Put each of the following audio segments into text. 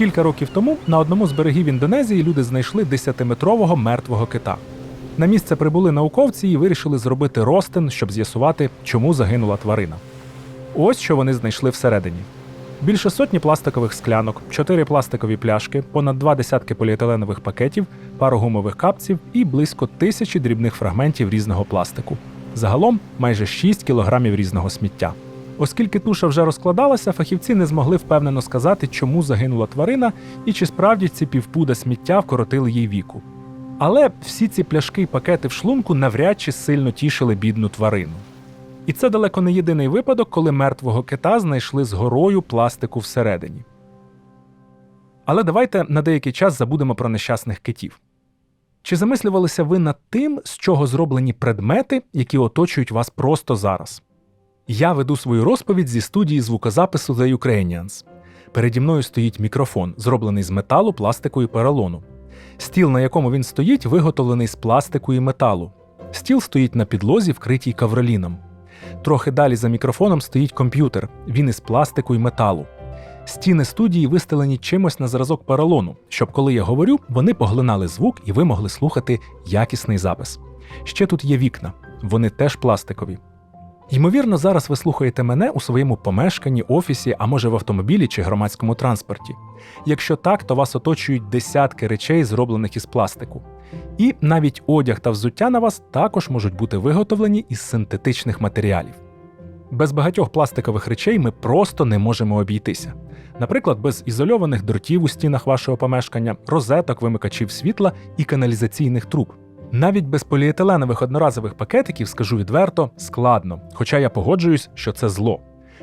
Кілька років тому на одному з берегів Індонезії люди знайшли 10-метрового мертвого кита. На місце прибули науковці і вирішили зробити ростин, щоб з'ясувати, чому загинула тварина. Ось що вони знайшли всередині: більше сотні пластикових склянок, чотири пластикові пляшки, понад два десятки поліетиленових пакетів, пару гумових капців і близько тисячі дрібних фрагментів різного пластику. Загалом майже 6 кілограмів різного сміття. Оскільки туша вже розкладалася, фахівці не змогли впевнено сказати, чому загинула тварина і чи справді ці півпуда сміття вкоротили їй віку. Але всі ці пляшки й пакети в шлунку навряд чи сильно тішили бідну тварину. І це далеко не єдиний випадок, коли мертвого кита знайшли з горою пластику всередині. Але давайте на деякий час забудемо про нещасних китів. Чи замислювалися ви над тим, з чого зроблені предмети, які оточують вас просто зараз? Я веду свою розповідь зі студії звукозапису The Ukrainians. Переді мною стоїть мікрофон, зроблений з металу, пластику і поролону. Стіл, на якому він стоїть, виготовлений з пластику і металу. Стіл стоїть на підлозі, вкритій кавроліном. Трохи далі за мікрофоном стоїть комп'ютер, він із пластику і металу. Стіни студії вистелені чимось на зразок поролону, щоб коли я говорю, вони поглинали звук і ви могли слухати якісний запис. Ще тут є вікна, вони теж пластикові. Ймовірно, зараз ви слухаєте мене у своєму помешканні, офісі, а може в автомобілі чи громадському транспорті. Якщо так, то вас оточують десятки речей, зроблених із пластику. І навіть одяг та взуття на вас також можуть бути виготовлені із синтетичних матеріалів. Без багатьох пластикових речей ми просто не можемо обійтися. Наприклад, без ізольованих дротів у стінах вашого помешкання, розеток, вимикачів світла і каналізаційних труб. Навіть без поліетиленових одноразових пакетиків, скажу відверто, складно, хоча я погоджуюсь, що це зло.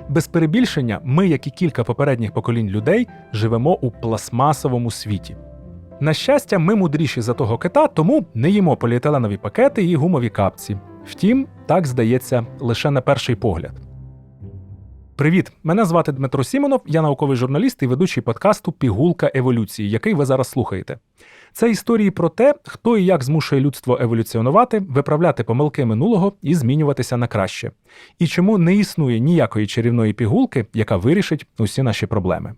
Без перебільшення, ми, як і кілька попередніх поколінь людей, живемо у пластмасовому світі. На щастя, ми мудріші за того кита, тому не їмо поліетиленові пакети і гумові капці. Втім, так здається лише на перший погляд. Привіт! Мене звати Дмитро Сімонов, я науковий журналіст і ведучий подкасту Пігулка еволюції, який ви зараз слухаєте. Це історії про те, хто і як змушує людство еволюціонувати, виправляти помилки минулого і змінюватися на краще. І чому не існує ніякої чарівної пігулки, яка вирішить усі наші проблеми.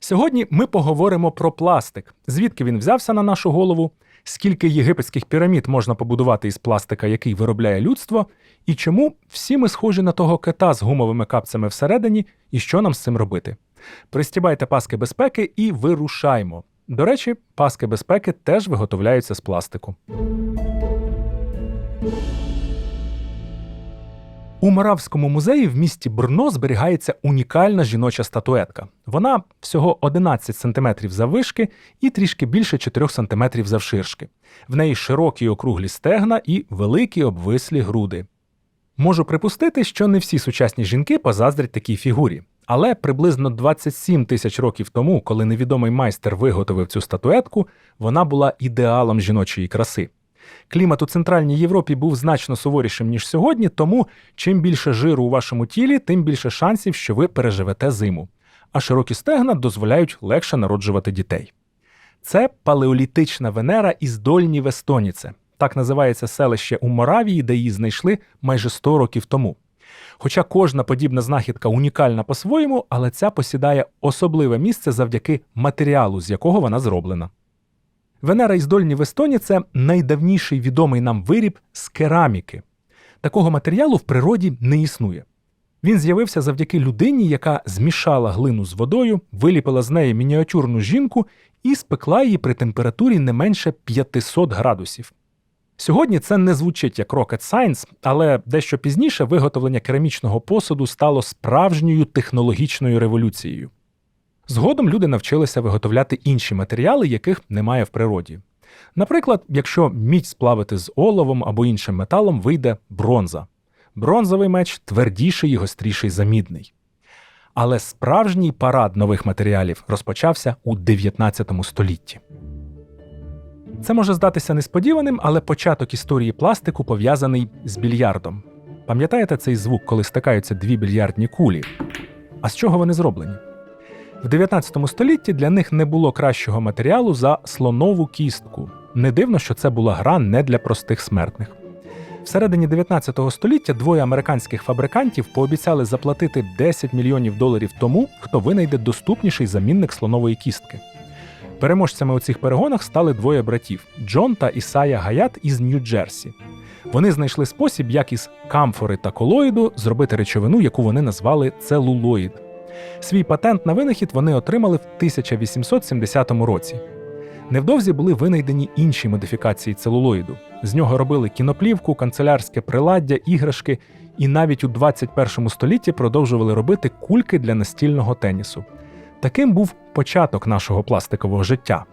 Сьогодні ми поговоримо про пластик, звідки він взявся на нашу голову, скільки єгипетських пірамід можна побудувати із пластика, який виробляє людство, і чому всі ми схожі на того кита з гумовими капцями всередині, і що нам з цим робити. Пристібайте паски безпеки і вирушаймо. До речі, паски безпеки теж виготовляються з пластику. У Моравському музеї в місті Брно зберігається унікальна жіноча статуетка. Вона всього 11 см заввишки і трішки більше 4 см завширшки. В неї широкі округлі стегна і великі обвислі груди. Можу припустити, що не всі сучасні жінки позаздрять такій фігурі. Але приблизно 27 тисяч років тому, коли невідомий майстер виготовив цю статуетку, вона була ідеалом жіночої краси. Клімат у Центральній Європі був значно суворішим, ніж сьогодні, тому чим більше жиру у вашому тілі, тим більше шансів, що ви переживете зиму. А широкі стегна дозволяють легше народжувати дітей. Це палеолітична Венера із Дольні Вестоніце. Так називається селище у Моравії, де її знайшли майже 100 років тому. Хоча кожна подібна знахідка унікальна по-своєму, але ця посідає особливе місце завдяки матеріалу, з якого вона зроблена. Венера із Дольні в Естоні це найдавніший відомий нам виріб з кераміки. Такого матеріалу в природі не існує. Він з'явився завдяки людині, яка змішала глину з водою, виліпила з неї мініатюрну жінку і спекла її при температурі не менше 500 градусів. Сьогодні це не звучить як rocket science, але дещо пізніше виготовлення керамічного посуду стало справжньою технологічною революцією. Згодом люди навчилися виготовляти інші матеріали, яких немає в природі. Наприклад, якщо мідь сплавити з оловом або іншим металом, вийде бронза. Бронзовий меч твердіший і гостріший за мідний. Але справжній парад нових матеріалів розпочався у 19 столітті. Це може здатися несподіваним, але початок історії пластику пов'язаний з більярдом. Пам'ятаєте цей звук, коли стикаються дві більярдні кулі? А з чого вони зроблені? В 19 столітті для них не було кращого матеріалу за слонову кістку. Не дивно, що це була гра не для простих смертних. Всередині 19 століття двоє американських фабрикантів пообіцяли заплатити 10 мільйонів доларів тому, хто винайде доступніший замінник слонової кістки. Переможцями у цих перегонах стали двоє братів Джон та Ісая Гаят із Нью-Джерсі. Вони знайшли спосіб, як із камфори та колоїду зробити речовину, яку вони назвали целулоїд. Свій патент на винахід вони отримали в 1870 році. Невдовзі були винайдені інші модифікації целулоїду. З нього робили кіноплівку, канцелярське приладдя, іграшки і навіть у 21 столітті продовжували робити кульки для настільного тенісу. Таким був початок нашого пластикового життя.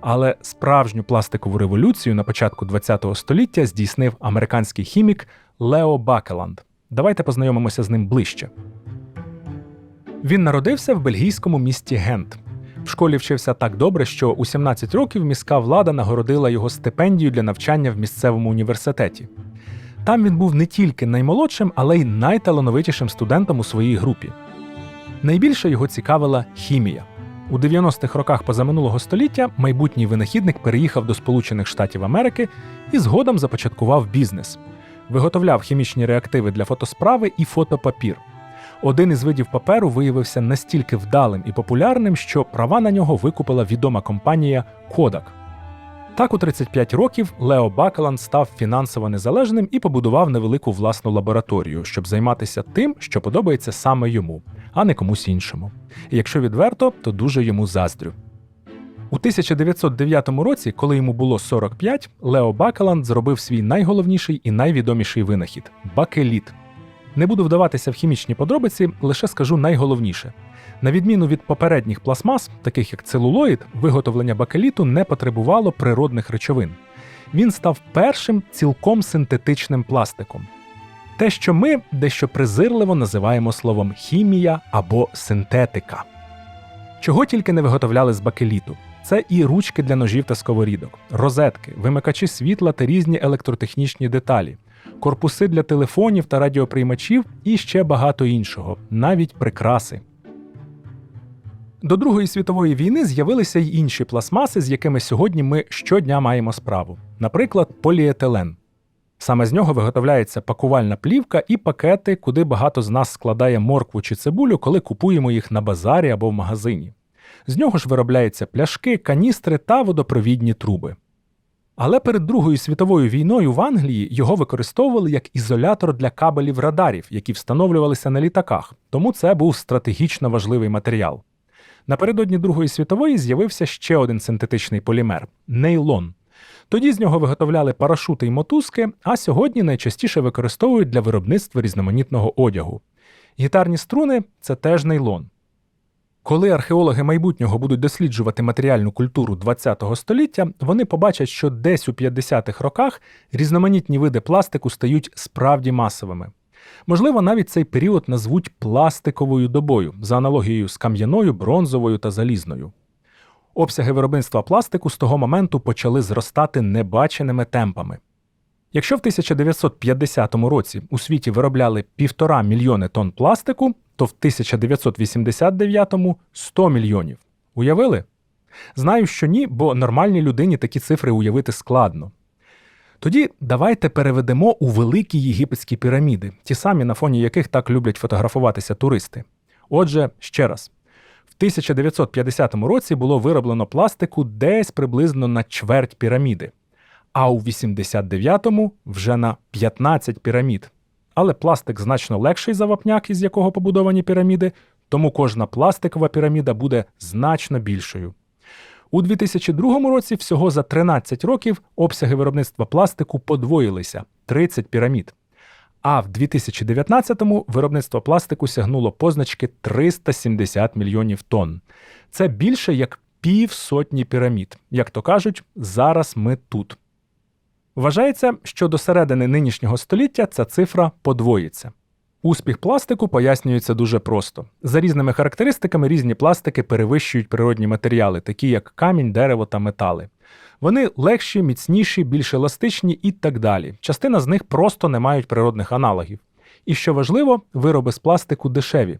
Але справжню пластикову революцію на початку ХХ століття здійснив американський хімік Лео Бакеланд. Давайте познайомимося з ним ближче. Він народився в бельгійському місті Гент. В школі вчився так добре, що у 17 років міська влада нагородила його стипендію для навчання в місцевому університеті. Там він був не тільки наймолодшим, але й найталановитішим студентом у своїй групі. Найбільше його цікавила хімія. У 90-х роках позаминулого століття майбутній винахідник переїхав до Сполучених Штатів Америки і згодом започаткував бізнес. Виготовляв хімічні реактиви для фотосправи і фотопапір. Один із видів паперу виявився настільки вдалим і популярним, що права на нього викупила відома компанія Kodak. Так, у 35 років Лео Бакелан став фінансово незалежним і побудував невелику власну лабораторію, щоб займатися тим, що подобається саме йому, а не комусь іншому. І якщо відверто, то дуже йому заздрю. У 1909 році, коли йому було 45, Лео Бакеланд зробив свій найголовніший і найвідоміший винахід бакеліт. Не буду вдаватися в хімічні подробиці, лише скажу найголовніше. На відміну від попередніх пластмас, таких як целулоїд, виготовлення бакеліту не потребувало природних речовин. Він став першим цілком синтетичним пластиком. Те, що ми дещо презирливо називаємо словом хімія або синтетика. Чого тільки не виготовляли з бакеліту. Це і ручки для ножів та сковорідок, розетки, вимикачі світла та різні електротехнічні деталі, корпуси для телефонів та радіоприймачів і ще багато іншого, навіть прикраси. До Другої світової війни з'явилися й інші пластмаси, з якими сьогодні ми щодня маємо справу, наприклад, поліетилен. Саме з нього виготовляється пакувальна плівка і пакети, куди багато з нас складає моркву чи цибулю, коли купуємо їх на базарі або в магазині. З нього ж виробляються пляшки, каністри та водопровідні труби. Але перед Другою світовою війною в Англії його використовували як ізолятор для кабелів радарів, які встановлювалися на літаках, тому це був стратегічно важливий матеріал. Напередодні Другої світової з'явився ще один синтетичний полімер нейлон. Тоді з нього виготовляли парашути й мотузки, а сьогодні найчастіше використовують для виробництва різноманітного одягу. Гітарні струни це теж нейлон. Коли археологи майбутнього будуть досліджувати матеріальну культуру ХХ століття, вони побачать, що десь у 50-х роках різноманітні види пластику стають справді масовими. Можливо, навіть цей період назвуть пластиковою добою за аналогією з кам'яною, бронзовою та залізною. Обсяги виробництва пластику з того моменту почали зростати небаченими темпами. Якщо в 1950 році у світі виробляли півтора мільйони тонн пластику, то в 1989-му 100 мільйонів. Уявили? Знаю, що ні, бо нормальній людині такі цифри уявити складно. Тоді давайте переведемо у великі єгипетські піраміди, ті самі, на фоні яких так люблять фотографуватися туристи. Отже, ще раз. В 1950 році було вироблено пластику десь приблизно на чверть піраміди, а у 89-му вже на 15 пірамід. Але пластик значно легший за вапняк, із якого побудовані піраміди, тому кожна пластикова піраміда буде значно більшою. У 2002 році всього за 13 років обсяги виробництва пластику подвоїлися 30 пірамід. А в 2019-му виробництво пластику сягнуло позначки 370 мільйонів тонн. Це більше як півсотні пірамід. Як то кажуть, зараз ми тут. Вважається, що до середини нинішнього століття ця цифра подвоїться. Успіх пластику пояснюється дуже просто. За різними характеристиками різні пластики перевищують природні матеріали, такі як камінь, дерево та метали. Вони легші, міцніші, більш еластичні і так далі. Частина з них просто не мають природних аналогів. І що важливо, вироби з пластику дешеві.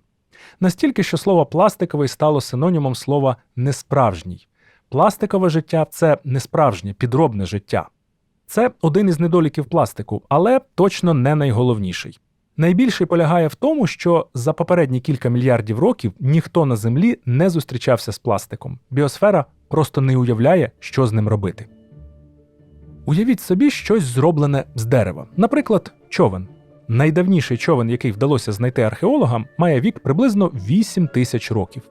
Настільки, що слово пластиковий стало синонімом слова несправжній. Пластикове життя це несправжнє, підробне життя. Це один із недоліків пластику, але точно не найголовніший. Найбільший полягає в тому, що за попередні кілька мільярдів років ніхто на Землі не зустрічався з пластиком. Біосфера просто не уявляє, що з ним робити. Уявіть собі щось зроблене з дерева, наприклад, човен. Найдавніший човен, який вдалося знайти археологам, має вік приблизно 8 тисяч років.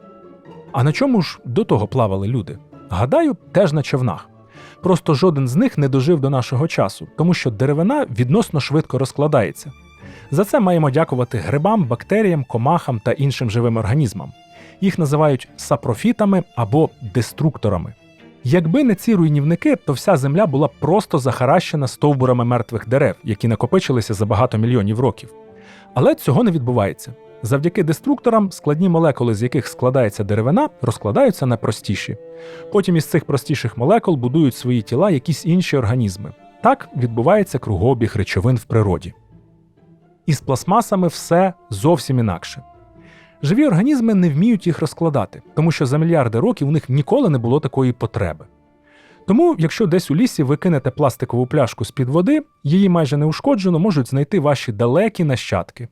А на чому ж до того плавали люди? Гадаю, теж на човнах. Просто жоден з них не дожив до нашого часу, тому що деревина відносно швидко розкладається. За це маємо дякувати грибам, бактеріям, комахам та іншим живим організмам. Їх називають сапрофітами або деструкторами. Якби не ці руйнівники, то вся земля була просто захаращена стовбурами мертвих дерев, які накопичилися за багато мільйонів років. Але цього не відбувається. Завдяки деструкторам складні молекули, з яких складається деревина, розкладаються на простіші. Потім із цих простіших молекул будують свої тіла якісь інші організми. Так відбувається кругообіг речовин в природі. Із пластмасами все зовсім інакше. Живі організми не вміють їх розкладати, тому що за мільярди років у них ніколи не було такої потреби. Тому, якщо десь у лісі ви кинете пластикову пляшку з-під води, її майже неушкоджено можуть знайти ваші далекі нащадки.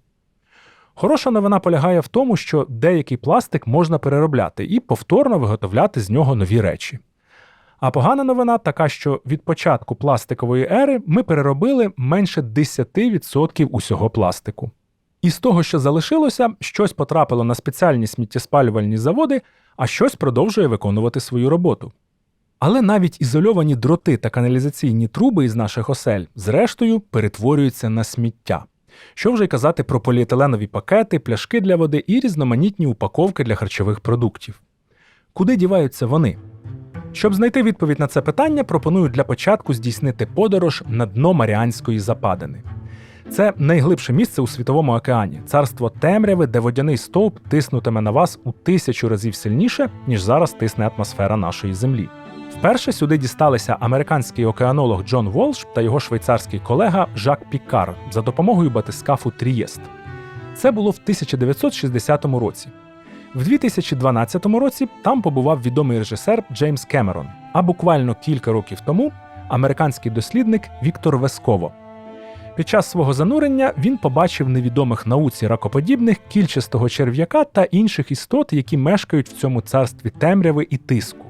Хороша новина полягає в тому, що деякий пластик можна переробляти і повторно виготовляти з нього нові речі. А погана новина така, що від початку пластикової ери ми переробили менше 10% усього пластику. І з того, що залишилося, щось потрапило на спеціальні сміттєспалювальні заводи, а щось продовжує виконувати свою роботу. Але навіть ізольовані дроти та каналізаційні труби із наших осель, зрештою, перетворюються на сміття. Що вже й казати про поліетиленові пакети, пляшки для води і різноманітні упаковки для харчових продуктів. Куди діваються вони? Щоб знайти відповідь на це питання, пропоную для початку здійснити подорож на дно Маріанської западини. Це найглибше місце у світовому океані, царство темряви, де водяний стовп тиснутиме на вас у тисячу разів сильніше, ніж зараз тисне атмосфера нашої землі. Вперше сюди дісталися американський океанолог Джон Волш та його швейцарський колега Жак Пікар за допомогою батискафу Трієст. Це було в 1960 році. В 2012 році там побував відомий режисер Джеймс Кемерон, а буквально кілька років тому американський дослідник Віктор Весково. Під час свого занурення він побачив невідомих науці ракоподібних кільчастого черв'яка та інших істот, які мешкають в цьому царстві темряви і тиску,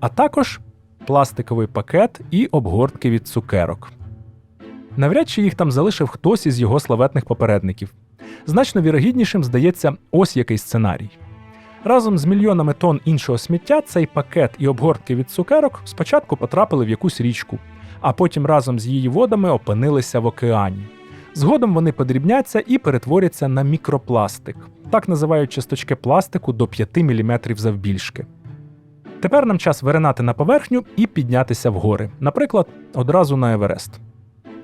а також пластиковий пакет і обгортки від цукерок. Навряд чи їх там залишив хтось із його славетних попередників. Значно вірогіднішим здається ось який сценарій. Разом з мільйонами тонн іншого сміття цей пакет і обгортки від цукерок спочатку потрапили в якусь річку, а потім разом з її водами опинилися в океані. Згодом вони подрібняться і перетворяться на мікропластик, так називають часточки пластику до 5 мм завбільшки. Тепер нам час виринати на поверхню і піднятися вгори, наприклад, одразу на Еверест.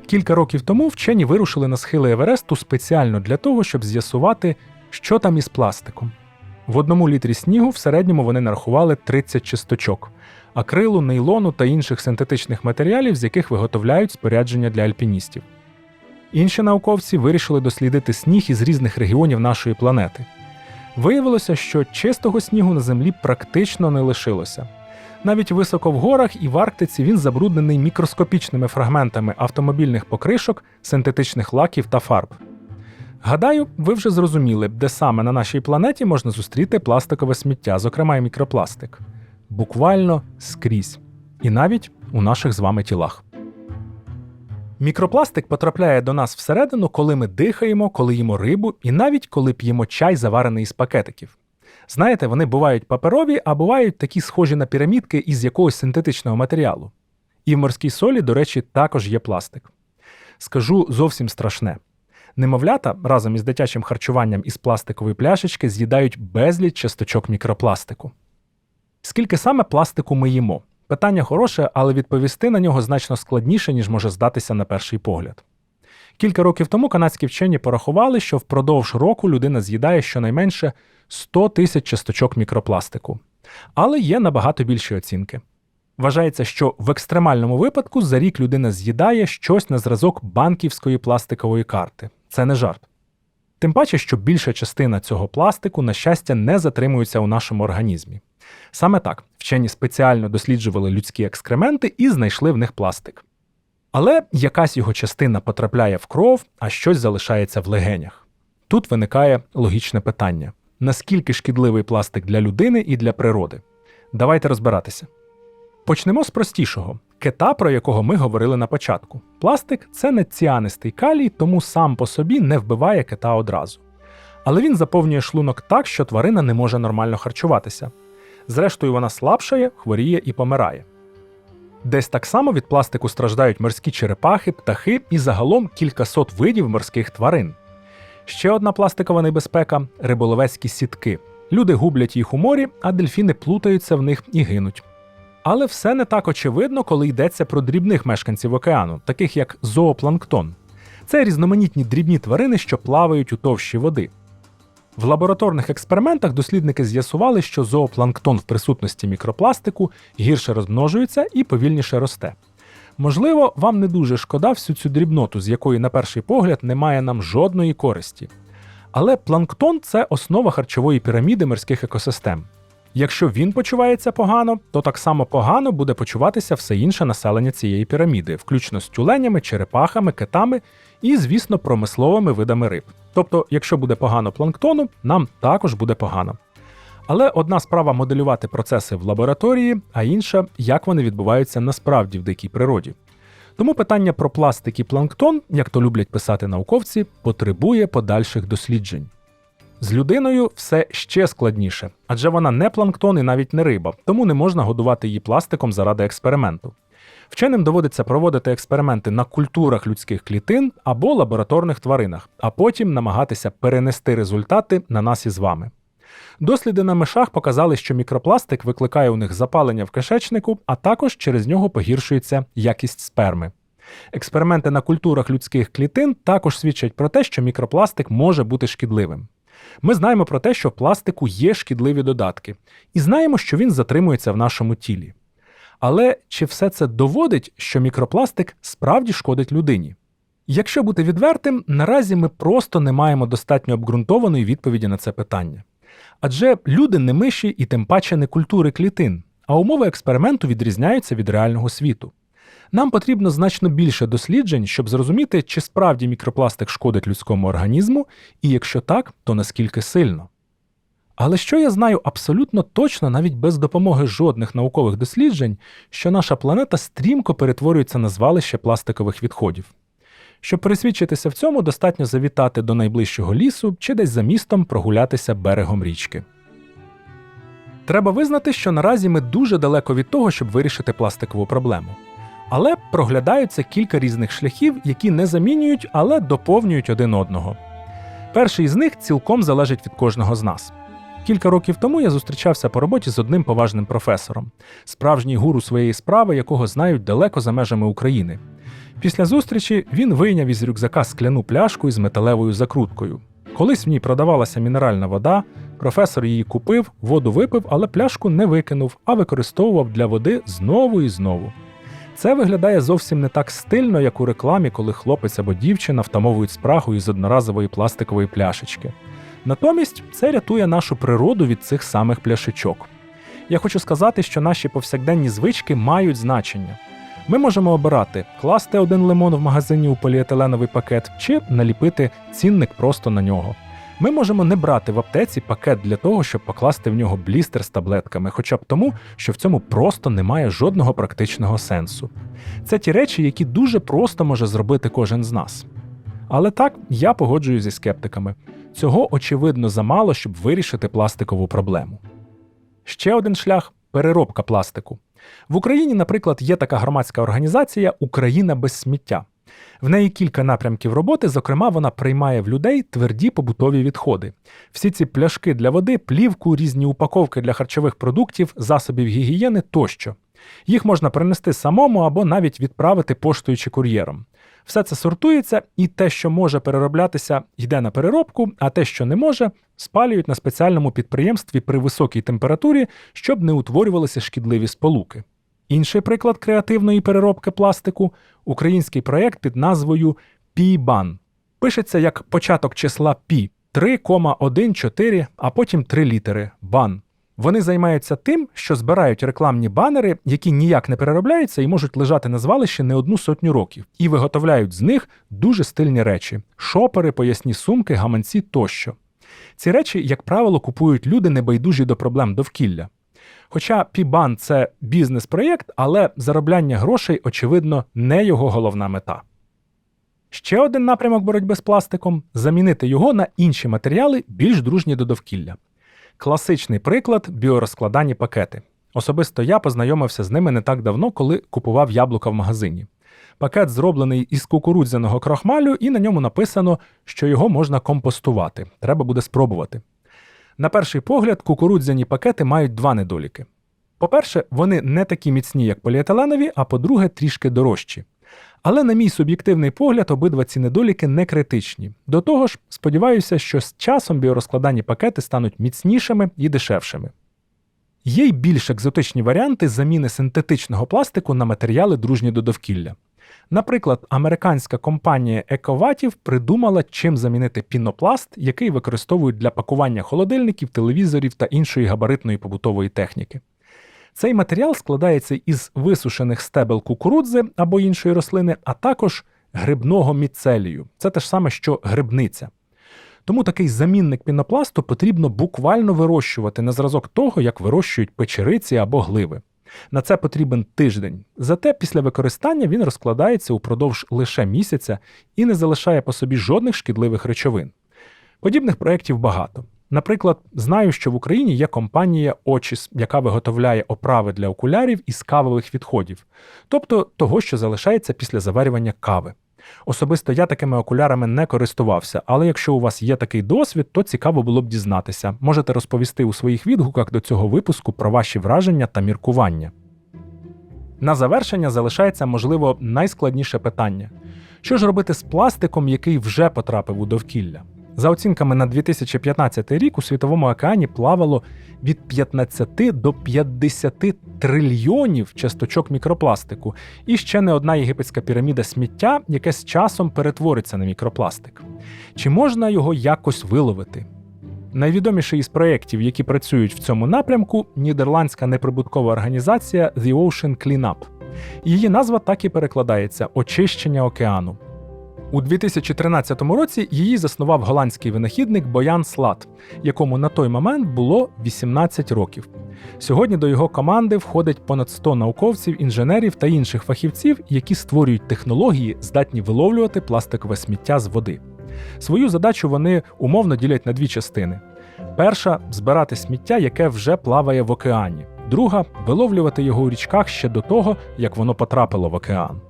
Кілька років тому вчені вирушили на схили Евересту спеціально для того, щоб з'ясувати, що там із пластиком. В одному літрі снігу в середньому вони нарахували 30 чисточок, акрилу, нейлону та інших синтетичних матеріалів, з яких виготовляють спорядження для альпіністів. Інші науковці вирішили дослідити сніг із різних регіонів нашої планети. Виявилося, що чистого снігу на землі практично не лишилося. Навіть високо в горах і в Арктиці він забруднений мікроскопічними фрагментами автомобільних покришок, синтетичних лаків та фарб. Гадаю, ви вже зрозуміли, де саме на нашій планеті можна зустріти пластикове сміття, зокрема й мікропластик. Буквально скрізь. І навіть у наших з вами тілах. Мікропластик потрапляє до нас всередину, коли ми дихаємо, коли їмо рибу і навіть коли п'ємо чай, заварений із пакетиків. Знаєте, вони бувають паперові, а бувають такі схожі на пірамідки із якогось синтетичного матеріалу. І в морській солі, до речі, також є пластик. Скажу зовсім страшне. Немовлята разом із дитячим харчуванням із пластикової пляшечки з'їдають безліч часточок мікропластику. Скільки саме пластику ми їмо? Питання хороше, але відповісти на нього значно складніше, ніж може здатися на перший погляд. Кілька років тому канадські вчені порахували, що впродовж року людина з'їдає щонайменше 100 тисяч часточок мікропластику. Але є набагато більші оцінки. Вважається, що в екстремальному випадку за рік людина з'їдає щось на зразок банківської пластикової карти. Це не жарт. Тим паче, що більша частина цього пластику, на щастя, не затримується у нашому організмі. Саме так вчені спеціально досліджували людські екскременти і знайшли в них пластик. Але якась його частина потрапляє в кров, а щось залишається в легенях. Тут виникає логічне питання: наскільки шкідливий пластик для людини і для природи? Давайте розбиратися. Почнемо з простішого кита, про якого ми говорили на початку. Пластик це не ціанистий калій, тому сам по собі не вбиває кита одразу. Але він заповнює шлунок так, що тварина не може нормально харчуватися. Зрештою, вона слабшає, хворіє і помирає. Десь так само від пластику страждають морські черепахи, птахи і загалом кількасот видів морських тварин. Ще одна пластикова небезпека риболовецькі сітки. Люди гублять їх у морі, а дельфіни плутаються в них і гинуть. Але все не так очевидно, коли йдеться про дрібних мешканців океану, таких як зоопланктон. Це різноманітні дрібні тварини, що плавають у товщі води. В лабораторних експериментах дослідники з'ясували, що зоопланктон в присутності мікропластику гірше розмножується і повільніше росте. Можливо, вам не дуже шкода всю цю дрібноту, з якої, на перший погляд, немає нам жодної користі. Але планктон це основа харчової піраміди морських екосистем. Якщо він почувається погано, то так само погано буде почуватися все інше населення цієї піраміди, включно з тюленями, черепахами, китами і, звісно, промисловими видами риб. Тобто, якщо буде погано планктону, нам також буде погано. Але одна справа моделювати процеси в лабораторії, а інша як вони відбуваються насправді в дикій природі. Тому питання про пластик і планктон, як то люблять писати науковці, потребує подальших досліджень. З людиною все ще складніше, адже вона не планктон і навіть не риба, тому не можна годувати її пластиком заради експерименту. Вченим доводиться проводити експерименти на культурах людських клітин або лабораторних тваринах, а потім намагатися перенести результати на нас із вами. Досліди на мишах показали, що мікропластик викликає у них запалення в кишечнику, а також через нього погіршується якість сперми. Експерименти на культурах людських клітин також свідчать про те, що мікропластик може бути шкідливим. Ми знаємо про те, що в пластику є шкідливі додатки, і знаємо, що він затримується в нашому тілі. Але чи все це доводить, що мікропластик справді шкодить людині? Якщо бути відвертим, наразі ми просто не маємо достатньо обґрунтованої відповіді на це питання. Адже люди не миші і тим паче не культури клітин, а умови експерименту відрізняються від реального світу. Нам потрібно значно більше досліджень, щоб зрозуміти, чи справді мікропластик шкодить людському організму, і якщо так, то наскільки сильно. Але що я знаю абсолютно точно, навіть без допомоги жодних наукових досліджень, що наша планета стрімко перетворюється на звалище пластикових відходів. Щоб пересвідчитися в цьому, достатньо завітати до найближчого лісу чи десь за містом прогулятися берегом річки. Треба визнати, що наразі ми дуже далеко від того, щоб вирішити пластикову проблему. Але проглядаються кілька різних шляхів, які не замінюють, але доповнюють один одного. Перший з них цілком залежить від кожного з нас. Кілька років тому я зустрічався по роботі з одним поважним професором, справжній гуру своєї справи, якого знають далеко за межами України. Після зустрічі він вийняв із рюкзака скляну пляшку із металевою закруткою. Колись в ній продавалася мінеральна вода, професор її купив, воду випив, але пляшку не викинув, а використовував для води знову і знову. Це виглядає зовсім не так стильно, як у рекламі, коли хлопець або дівчина втамовують спрагу із одноразової пластикової пляшечки. Натомість це рятує нашу природу від цих самих пляшечок. Я хочу сказати, що наші повсякденні звички мають значення. Ми можемо обирати класти один лимон в магазині у поліетиленовий пакет чи наліпити цінник просто на нього. Ми можемо не брати в аптеці пакет для того, щоб покласти в нього блістер з таблетками, хоча б тому, що в цьому просто немає жодного практичного сенсу. Це ті речі, які дуже просто може зробити кожен з нас. Але так, я погоджуюсь зі скептиками. Цього очевидно замало, щоб вирішити пластикову проблему. Ще один шлях переробка пластику. В Україні, наприклад, є така громадська організація Україна без сміття. В неї кілька напрямків роботи, зокрема, вона приймає в людей тверді побутові відходи. Всі ці пляшки для води, плівку, різні упаковки для харчових продуктів, засобів гігієни тощо. Їх можна принести самому або навіть відправити поштою чи кур'єром. Все це сортується, і те, що може перероблятися, йде на переробку, а те, що не може, спалюють на спеціальному підприємстві при високій температурі, щоб не утворювалися шкідливі сполуки. Інший приклад креативної переробки пластику український проєкт під назвою Пі-бан. Пишеться як початок числа пі 3,14, а потім 3 літери бан. Вони займаються тим, що збирають рекламні банери, які ніяк не переробляються і можуть лежати на звалищі не одну сотню років, і виготовляють з них дуже стильні речі: шопери, поясні сумки, гаманці тощо. Ці речі, як правило, купують люди небайдужі до проблем довкілля. Хоча Пібан це бізнес-проєкт, але заробляння грошей, очевидно, не його головна мета. Ще один напрямок боротьби з пластиком замінити його на інші матеріали, більш дружні до довкілля. Класичний приклад біорозкладані пакети. Особисто я познайомився з ними не так давно, коли купував яблука в магазині. Пакет зроблений із кукурудзяного крохмалю, і на ньому написано, що його можна компостувати. Треба буде спробувати. На перший погляд, кукурудзяні пакети мають два недоліки. По-перше, вони не такі міцні, як поліетиленові, а по-друге, трішки дорожчі. Але, на мій суб'єктивний погляд, обидва ці недоліки не критичні. До того ж, сподіваюся, що з часом біорозкладані пакети стануть міцнішими і дешевшими. Є й більш екзотичні варіанти заміни синтетичного пластику на матеріали дружні до довкілля. Наприклад, американська компанія Ековатів придумала, чим замінити пінопласт, який використовують для пакування холодильників, телевізорів та іншої габаритної побутової техніки. Цей матеріал складається із висушених стебел кукурудзи або іншої рослини, а також грибного міцелію. Це те ж саме, що грибниця. Тому такий замінник пінопласту потрібно буквально вирощувати на зразок того, як вирощують печериці або гливи. На це потрібен тиждень. Зате після використання він розкладається упродовж лише місяця і не залишає по собі жодних шкідливих речовин. Подібних проєктів багато. Наприклад, знаю, що в Україні є компанія Очіс, яка виготовляє оправи для окулярів із кавових відходів, тобто того, що залишається після заварювання кави. Особисто я такими окулярами не користувався, але якщо у вас є такий досвід, то цікаво було б дізнатися. Можете розповісти у своїх відгуках до цього випуску про ваші враження та міркування. На завершення залишається, можливо, найскладніше питання: що ж робити з пластиком, який вже потрапив у довкілля? За оцінками на 2015 рік у світовому океані плавало від 15 до 50 трильйонів часточок мікропластику, і ще не одна єгипетська піраміда сміття, яке з часом перетвориться на мікропластик. Чи можна його якось виловити? Найвідоміший із проєктів, які працюють в цьому напрямку, нідерландська неприбуткова організація The Ocean Cleanup. Її назва так і перекладається очищення океану. У 2013 році її заснував голландський винахідник Боян Слат, якому на той момент було 18 років. Сьогодні до його команди входить понад 100 науковців, інженерів та інших фахівців, які створюють технології, здатні виловлювати пластикове сміття з води. Свою задачу вони умовно ділять на дві частини: перша збирати сміття, яке вже плаває в океані, друга виловлювати його у річках ще до того, як воно потрапило в океан.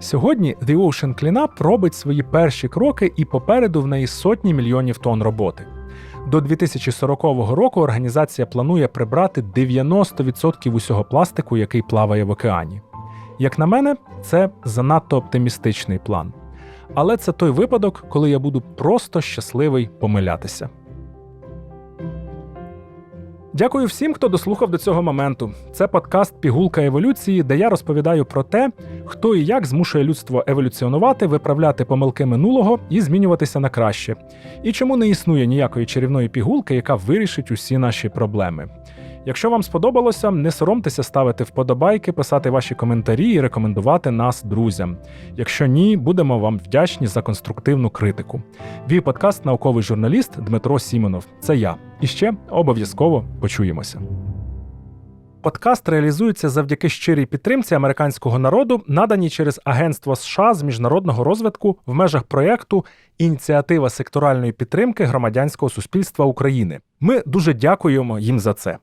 Сьогодні The Ocean Cleanup робить свої перші кроки і попереду в неї сотні мільйонів тонн роботи. До 2040 року організація планує прибрати 90% усього пластику, який плаває в океані. Як на мене, це занадто оптимістичний план. Але це той випадок, коли я буду просто щасливий помилятися. Дякую всім, хто дослухав до цього моменту. Це подкаст Пігулка еволюції, де я розповідаю про те, хто і як змушує людство еволюціонувати, виправляти помилки минулого і змінюватися на краще. І чому не існує ніякої чарівної пігулки, яка вирішить усі наші проблеми. Якщо вам сподобалося, не соромтеся ставити вподобайки, писати ваші коментарі і рекомендувати нас друзям. Якщо ні, будемо вам вдячні за конструктивну критику. Вій подкаст науковий журналіст Дмитро Сімонов. Це я. І ще обов'язково почуємося. Подкаст реалізується завдяки щирій підтримці американського народу, наданій через Агентство США з міжнародного розвитку в межах проєкту Ініціатива секторальної підтримки громадянського суспільства України. Ми дуже дякуємо їм за це.